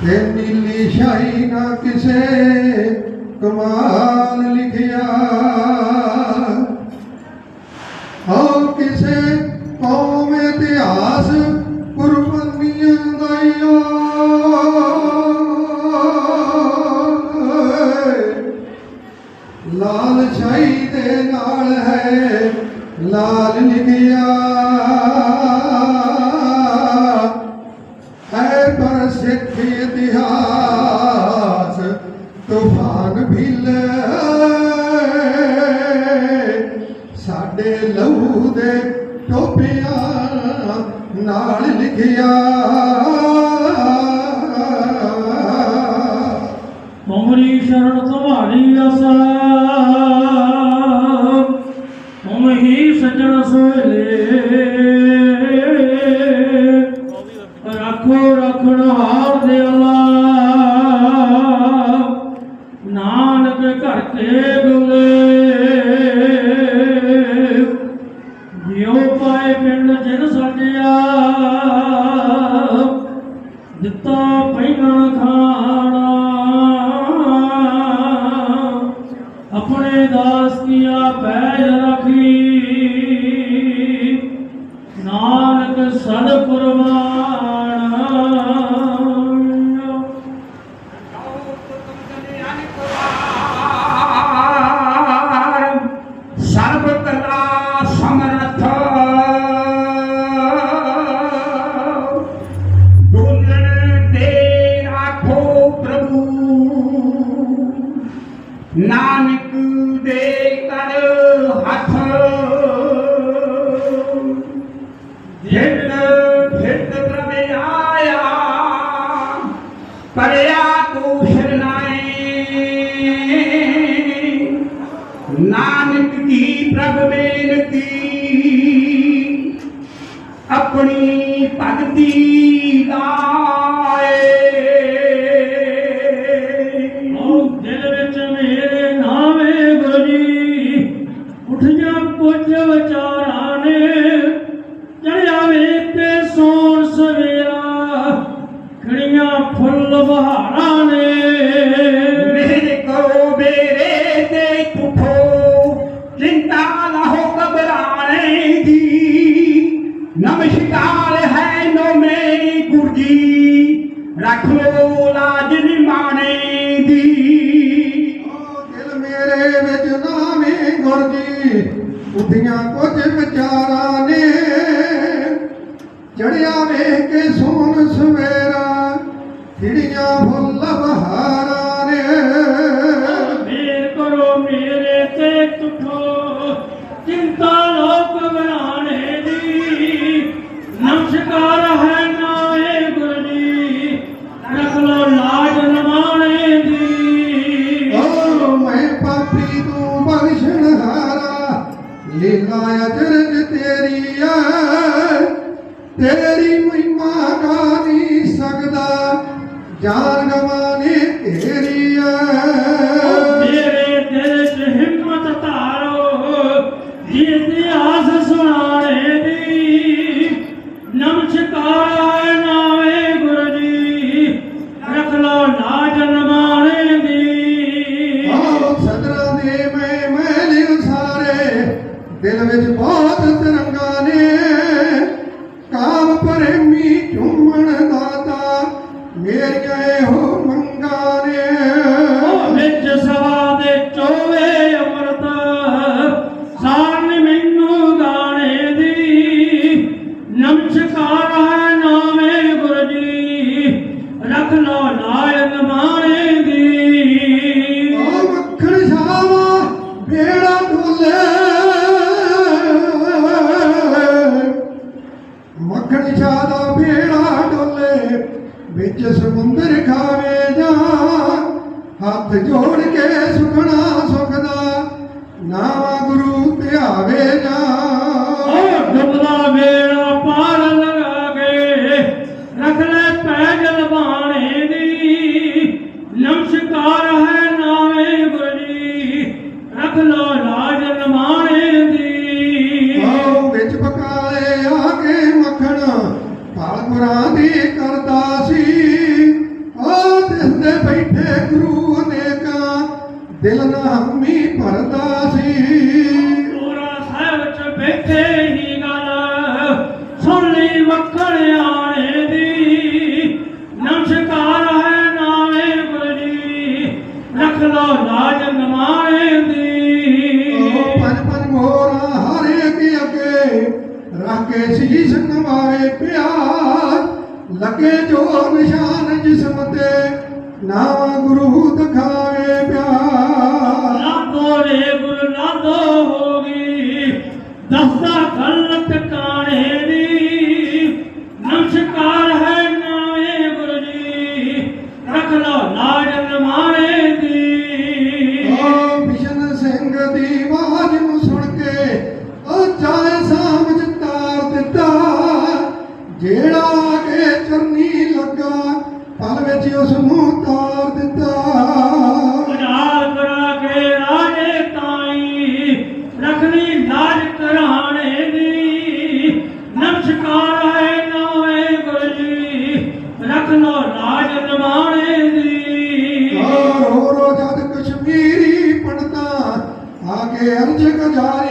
ਤੇ ਨੀਲੀ ਸ਼ਾਹੀ ਨਾ ਕਿਸੇ ਕਮਾਲ ਲਿਖਿਆ। ਹੋ ਕਿਸੇ ਕੌਮ ਇਤਿਹਾਸ ਕੁਰਬਾਨੀਆਂ ਦਾਈਓ ਲਾਲ ਸ਼ਾਹੀ ਦੇ ਨਾਲ ਹੈ ਲਾਲ ਲਿਖਿਆ ਹੈ ਪਰ ਸਿੱਖ ਇਤਿਹਾਸ, ਤੂਫਾਨ ਭਿੱਲ। ਸਾਡੇ ਲਹੂ ਦੇ ਟੋਪਿਆਂ ਨਾਲ ਲਿਖਿਆ। ਤੁਮਰੀ ਸ਼ਰਨ ਤੁਮਾਰੀ ਆਸਾ। ਰੱਖੋ ਰਖਣ ਦੇ ਅੱਲਾ। ਨਾਨਕ ਘਰ ਕੇ ਗੁਲੇ ਜਿਉ ਪਾਏ ਪਿੰਡ ਜਿਨ ਸਾਜਿਆ ਦਿੱਤਾ ਪਹਿਲਾਂ ਖਾਣਾ। ਆਪਣੇ ਦਾਸ ਕੀਆ ਪੈਜ ਰੱਖੀ। ਨਾਨਕ ਸਦ ਕੁਰਬਾਨ ਨਾਨਕ ਕੀ ਪ੍ਰਭ ਬੇਨਤੀ? ਆਪਣੀ ਭਗਤੀ ਲਾਏ ਓ ਦਿਲ ਵਿੱਚ ਮੇਰੇ ਨਾਮੇ ਗੁਰੂ ਜੀ ਉੱਠ ਜਾ ਕੁਝ ਵਿਚਾਰਾਂ ਨੇ ਚੜਿਆ ਵੇਖ ਤੇ ਸੋਣ ਸਵੇਰਾ, ਖੜੀਆਂ ਫੁੱਲ ਬਹਾਰਾਂ ਨੇ ਰੱਖ ਲਾਜ ਨਿਮਾਣੇ ਦੀ। ਓ ਦਿਲ ਮੇਰੇ ਵਿੱਚ ਨਾਵੇਂ ਗੁਰਜੀ ਉੱਠੀਆਂ ਕੁਝ ਵਿਚਾਰਾਂ ਨੇ। ਚੜਿਆ ਵੇਖ ਕੇ ਸੋਨ ਸਵੇਰਾ ਖਿੜੀਆਂ ਫੁੱਲ ਬਹਾਰਾਂ ਨੇ। ਮੇਰ ਕਰੋ ਮੇਰੇ ਤੇ ਤੁਠੋ ਲੀਲਾ ਅਜਰਜ ਤੇਰੀ ਐ ਤੇਰੀ ਮਹਿਮਾ ਗਾ ਨਹੀਂ ਸਕਦਾ? ਜਾਨ ਗਵਾਨੇ ਤੇਰੀ ਦਿਲ ਵਿੱਚ ਬਹੁਤ ਦਾ ਬੇੜਾ ਡੋਲੇ ਵਿੱਚ ਸਮੁੰਦਰ ਖਾਵੇ ਜਾ ਹੱਥ ਜੋੜ ਕੇ ਸੁਖਣਾ ਸੁਖਦਾ ਨਾਵਾ ਹਾਮੀ ਭਰਦਾ ਸੀ। ਪੂਰਾ ਸਾਹਿਬ ਚ ਬੈਠੇ ਹੀ ਗੱਲ ਸੁਣ ਲਈ ਵਕੜਿਆਣੇ ਦੀ। ਨਮਸਕਾਰ ਹੈ ਨਾਵੇਂ ਗੁਰੂ ਜੀ ਰੱਖ ਲੋ ਲਾਜ ਨਮਾਏ ਦੀ। ਪੰਜ ਪੰਜ ਮੋਹਰਾਂ ਹਰੇ ਅੱਗੇ ਅੱਗੇ ਰੱਖ ਕੇ ਸੀਸ ਨਵਾਵੇ ਪਿਆ ਲੱਗੇ ਜੋ ਨਿਸ਼ਾਨ ਜਿਸਮ ਤੇ ਨਾਮ ਗੁਰੂ ਦਿਖਾਵੇ ਰੱਖ ਆ ਕੇ